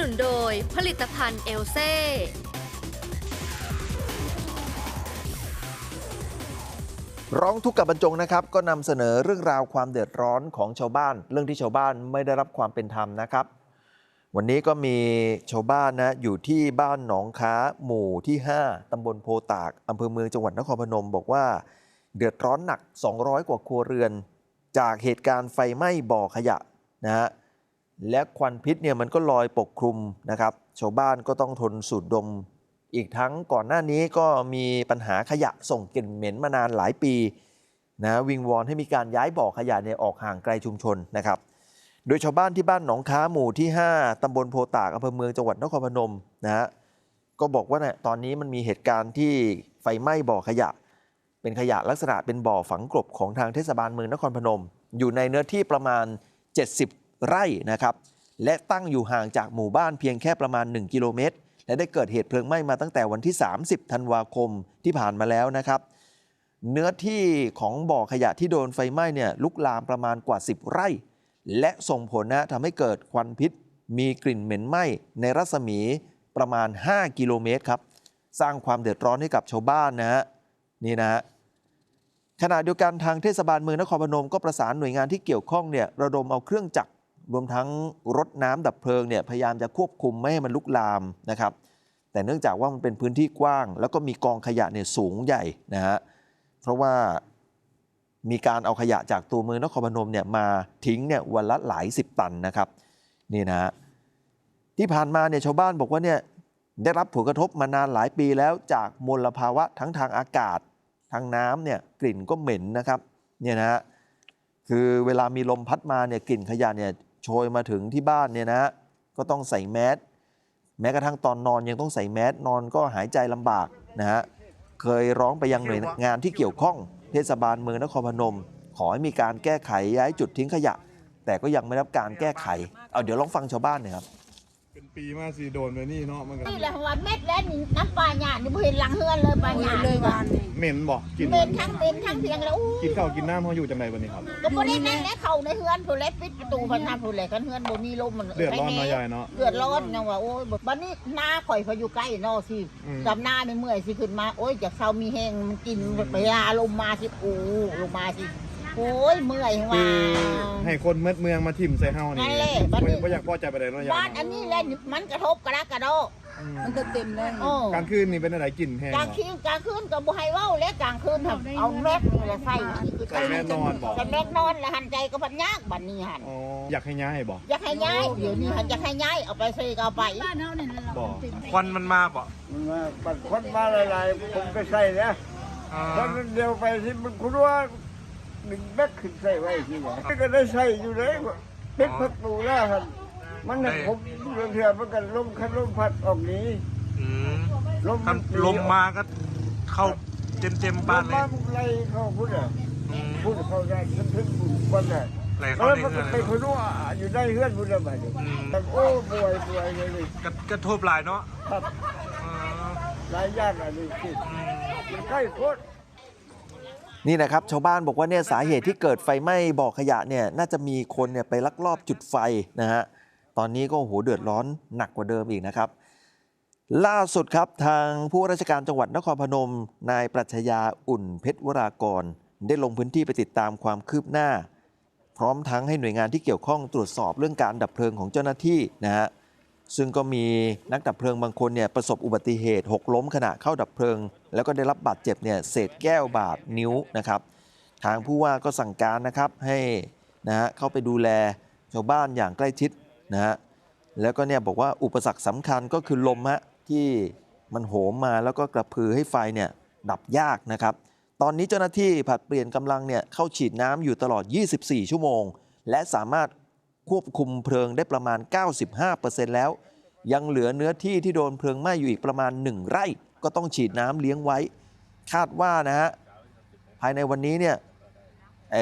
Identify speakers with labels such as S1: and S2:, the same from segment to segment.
S1: นุนโดยผลิตภัณฑ์เอลเซ่
S2: ร้องทุกข์กับบรรจงนะครับ ก็นำเสนอเรื่องราวความเดือดร้อนของชาวบ้าน เรื่องที่ชาวบ้านไม่ได้รับความเป็นธรรมนะครับ วันนี้ก็มีชาวบ้านนะอยู่ที่บ้านหนองค้า หมู่ที่ 5ตำบลโพตากอำเภอเมืองจังหวัดนครพนม บอกว่า เดือดร้อนหนัก 200 กว่าครัวเรือน จากเหตุการณ์ไฟไหม้บ่อขยะนะฮะ และควันพิษเนี่ยมันก็ลอยปกคลุมนะครับชาวบ้านก็ต้องทนสูดดม อีกทั้งก่อนหน้านี้ก็มีปัญหาขยะส่งกลิ่นเหม็นมานานหลายปีนะวิงวอนให้มีการย้ายบ่อขยะเนี่ยออกห่างไกลชุมชนนะครับ โดยชาวบ้านที่บ้านหนองค้าหมู่ที่ 5ตำบลโพตากอำเภอเมืองจังหวัดนครพนมนะฮะก็บอกว่าเนี่ยตอนนี้มันมีเหตุการณ์ที่ไฟไหม้บ่อขยะ เป็นขยะลักษณะเป็นบ่อฝังกลบของทางเทศบาลเมืองนครพนม อยู่ในเนื้อที่ประมาณ 70 ไร่นะครับและตั้งอยู่ห่างจากหมู่บ้านเพียงแค่ประมาณ 1 กิโลเมตร และได้เกิดเหตุเพลิงไหม้มาตั้งแต่วันที่ 30 ธันวาคมที่ผ่านมาแล้วนะครับ เนื้อที่ของบ่อขยะที่โดนไฟไหม้เนี่ยลุกลามประมาณกว่า 10 ไร่ และส่งผลนะทำให้เกิดควันพิษ มีกลิ่นเหม็นไหม้ในรัศมีประมาณ 5 กิโลเมตรครับ สร้างความเดือดร้อนให้กับชาวบ้านนะฮะนี่นะฮะขณะเดียวกันทางเทศบาลเมืองนครพนมก็ประสานหน่วยงานที่เกี่ยวข้องเนี่ยระดมเอาเครื่องจักร รวมทั้งรถน้ำดับเพลิงเนี่ยพยายามจะควบคุมไม่ให้มันลุกลามนะครับ แต่เนื่องจากว่ามันเป็นพื้นที่กว้าง แล้วก็มีกองขยะเนี่ยสูงใหญ่นะฮะเพราะว่ามีการเอาขยะจากตัวเมืองนครพนมเนี่ยมาทิ้งเนี่ยวันละหลายสิบตันนะครับนี่นะฮะที่ผ่านมาเนี่ยชาวบ้านบอกว่าเนี่ยได้รับผลกระทบมานานหลายปีแล้วจากมลภาวะทั้งทางอากาศ ทางน้ำเนี่ยกลิ่นก็เหม็นนะครับเนี่ยนะฮะคือเวลามีลมพัดมาเนี่ยกลิ่นขยะเนี่ย โชยมาถึงที่บ้านเนี่ยนะฮะก็ต้องใส่แมสแม้กระทั่งตอนนอนยังต้องใส่แมสนอนก็หายใจลำบากนะฮะเคยร้องไปยังหน่วยงานที่เกี่ยวข้องเทศบาลเมืองนครพนม ขอให้มีการแก้ไขย้ายจุดทิ้งขยะ แต่ก็ยังไม่รับการแก้ไขเอาเดี๋ยวลองฟังชาวบ้านหน่อยครับ
S3: เป็นปีมาสิโดนไปนี่เนาะมันก็
S4: นี่แหละว่าเม็ดแล้วนี่น้ำปลาหยาดนี่บ่เห็นหลังเฮือนเลยปลาหยาดเลยว่า
S3: เหม็นบ่กิน
S4: เป็นทั้งเป็นทั้งเพียงแล้วอู้
S3: กินข้าวกินน้ำเขาอยู่จังไดวันนี้ครับ
S4: ก็บ่ได้นั่นแหละเข้าในเฮือนผู้เล็ปิดประตูพันทำผู้เล็กันเฮือนบ่มีลมมัน
S3: เดือดร้อนมาใหญ่เนาะ
S4: เดือดร้อนยังว่าโอ้ยบัดนี้หน้าข่อยพออยู่ใกล้เนาะสิ
S3: อืม
S4: ดำหน้าในเมื่อยสิขึ้นมาโอ้ยจากเช้ามีแห้งมันกินไปยาลมมาสิโอ้ลงมาสิโอ้ยเมื่อย
S3: คื
S4: ว่า
S3: อ ให้คนเมืดเมืองมาทิ่มใส่เฮานี่
S4: นั่นแหละบัดนี้
S3: บ่อยากพอใจไปเลยเนาะยาย
S4: บ้านอันนี้แหละมันกระทบกระดกกระโดก
S3: อืม
S5: มันจะเต็มเลย
S4: โอ้
S3: กลางคืนนี่เป็นอะไรกลิ่นแห้ง
S4: กลาง
S3: เหรอ
S4: คืนกลางคืนก็บ่ให้เว้าและกลางคืนทำเอาแม็กนี่แหละใส่
S3: ใส่แม่นอนบ่
S4: ใส่แม็กนอนแล้วหันใจก็พันยากบัดนี้หัน
S3: อ๋ออยากให้ย้ายบ่
S4: อยากให้ย้ายเดี๋ยวนี้หันอยากให้ย้ายเอาไปใส่ก็เอาไป
S5: บ้านเฮาเนี่ยเรา
S3: บ่
S6: ควันมันมาบ่
S7: มาบัดคนมาหลายๆผมก็ใส่นะ
S6: อ่า
S7: ตอนนั้นเดียวไปที่มันคุณว่า หนึ่งแบกขึ้นใส่ไว้ที่ไหนก็ได้ใส่อยู่เลยปิดประตูแล้วครับมันน่ะผมเรื่องเถื่อมันก็ลมคันลมพัดออกหนี้
S6: อืม
S7: ลม
S6: ถ้า
S7: ตี
S6: ลมมาก็เข้าเต็มเต็มๆบ้าน
S7: ลม
S6: เล
S7: มายมันไล่เข้าพุ่นอะ
S6: อืม
S7: พุ่นเข้าได้ทั้งทึ่งพุ่นวันน่ะ
S6: ไหล
S7: แล้
S6: เข้าวใน
S7: มัน
S6: เรื
S7: ก็
S6: อน
S7: ไป
S6: เลย
S7: คุณว่าอยู่ได้เฮือนพุ่นละบัดนี้
S6: อืม
S7: แต่โอ้ป่วยป่วยเลยนี่
S6: กระกระทบหลายเนาะ
S7: ครับ
S6: อ่า
S7: หลายอย่างอันนี้ที่
S6: อืม
S7: มันใกล้โคตร
S2: นี่นะครับชาวบ้านบอกว่าเนี่ยสาเหตุที่เกิดไฟไหม้บ่อขยะเนี่ยน่าจะมีคนเนี่ยไปลักลอบจุดไฟนะฮะตอนนี้ก็โอ้โหเดือดร้อนหนักกว่าเดิมอีกนะครับ ล่าสุดครับทางผู้ราชการจังหวัดนครพนม นายปรัชญาอุ่นเพชรวรากร ได้ลงพื้นที่ไปติดตามความคืบหน้า พร้อมทั้งให้หน่วยงานที่เกี่ยวข้องตรวจสอบเรื่องการดับเพลิงของเจ้าหน้าที่นะฮะ ซึ่งก็มีนักดับเพลิงบางคนเนี่ยประสบอุบัติเหตุหกล้มขณะเข้าดับเพลิง แล้วก็ได้รับบาดเจ็บเนี่ยเศษแก้วบาดนิ้วนะครับ ทางผู้ว่าก็สั่งการนะครับให้นะฮะเข้าไปดูแลชาวบ้านอย่างใกล้ชิดนะฮะแล้วก็เนี่ยบอกว่าอุปสรรคสำคัญก็คือลมฮะที่มันโหมมาแล้วก็กระพือให้ไฟเนี่ยดับยากนะครับ ตอนนี้เจ้าหน้าที่ผัดเปลี่ยนกำลังเนี่ยเข้าฉีดน้ำอยู่ตลอด 24 ชั่วโมง และสามารถ ควบคุมเพลิงได้ประมาณ 95%แล้ว ยังเหลือเนื้อที่ที่โดนเพลิงไหม้อยู่อีกประมาณ 1 ไร่ ก็ต้องฉีดน้ำเลี้ยงไว้ คาดว่านะฮะภายในวันนี้เนี่ยไอ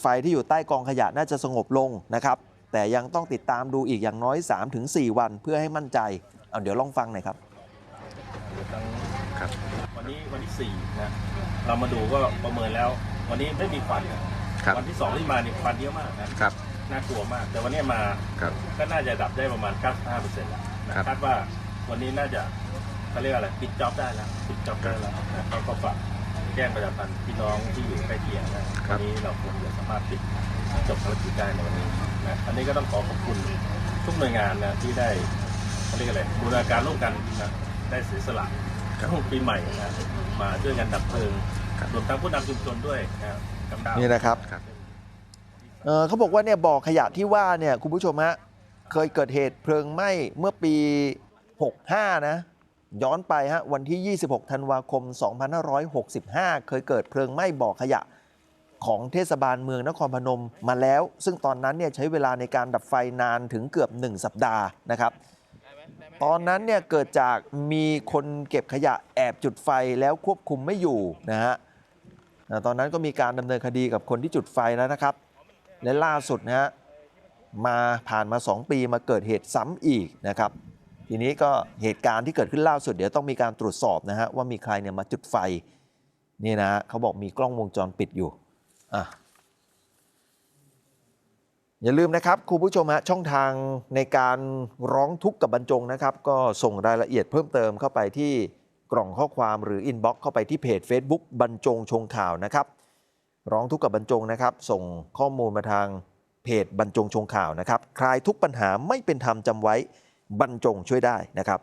S2: ไฟที่อยู่ใต้กองขยะน่าจะสงบลงนะครับ แต่ยังต้องติดตามดูอีกอย่างน้อย 3-4 วันเพื่อให้มั่นใจเอาเดี๋ยวลองฟังหน่อยครับ
S8: วันนี้วันที่สี่นะเรามาดูก็ประเมินแล้ว วันนี้ไม่มีควันนะครับวันที่สองที่มาเนี่ยควันเยอะมากนะครับ น่ากลัวมาก แต่วันนี้มา
S6: ครับ
S8: ก็น่าจะดับได้ประมาณ 95%แล้วนะครับ คาดว่าวันนี้น่าจะเขาเรียกอะไรปิดจ็อบได้แล้วปิดจ็อบได้แล้วนะเขาก็ฝากแจ้งประชาสัมพันธ์พี่น้องที่อยู่ใกล้เคียงนะวันนี้เราคงจะสามารถปิดจบภารกิจได้ในวันนี้นะอันนี้ก็ต้องขอขอบคุณทุกหน่วยงานนะที่ได้เขาเรียกอะไรบูรณาการร่วมกันนะได้เสียสละช่วงปีใหม่นะมาช่วยกันดับเพลิงรวมทั้งผู้นำชุมชนด้วยนะครับกับดาว
S2: นี่นะครับ
S6: ครับ
S2: เขาบอกว่าเนี่ยบ่อขยะที่ว่าเนี่ยคุณผู้ชมฮะเคยเกิดเหตุเพลิงไหม้เมื่อปี 65 นะ ย้อนไปฮะวันที่ 26 ธันวาคม 2565 เคยเกิดเพลิงไหม้บ่อขยะของเทศบาลเมืองนครพนมมาแล้ว ซึ่งตอนนั้นเนี่ยใช้เวลาในการดับไฟนานถึงเกือบ 1 สัปดาห์นะครับ ตอนนั้นเนี่ยเกิดจากมีคนเก็บขยะแอบจุดไฟแล้วควบคุมไม่อยู่นะฮะตอนนั้นก็มีการดำเนินคดีกับคนที่จุดไฟแล้วนะครับ และล่าสุดนะฮะมาผ่านมา 2 ปีมาเกิดเหตุซ้ำอีกนะครับ ทีนี้ก็เหตุการณ์ที่เกิดขึ้นล่าสุดเดี๋ยวต้องมีการตรวจสอบนะฮะว่ามีใครเนี่ยมาจุดไฟนี่นะเขาบอกมีกล้องวงจรปิดอยู่อะอย่าลืมนะครับคุณผู้ชมฮะช่องทางในการร้องทุกข์กับบรรจงนะครับ ก็ส่งรายละเอียดเพิ่มเติมเข้าไปที่กล่องข้อความหรืออินบ็อกซ์เข้าไปที่เพจ Facebook บรรจงชงข่าวนะครับ ร้องทุกข์กับบรรจงนะครับ ส่งข้อมูลมาทางเพจบรรจงชงข่าวนะครับ คลายทุกปัญหาไม่เป็นธรรมจำไว้บรรจงช่วยได้นะครับ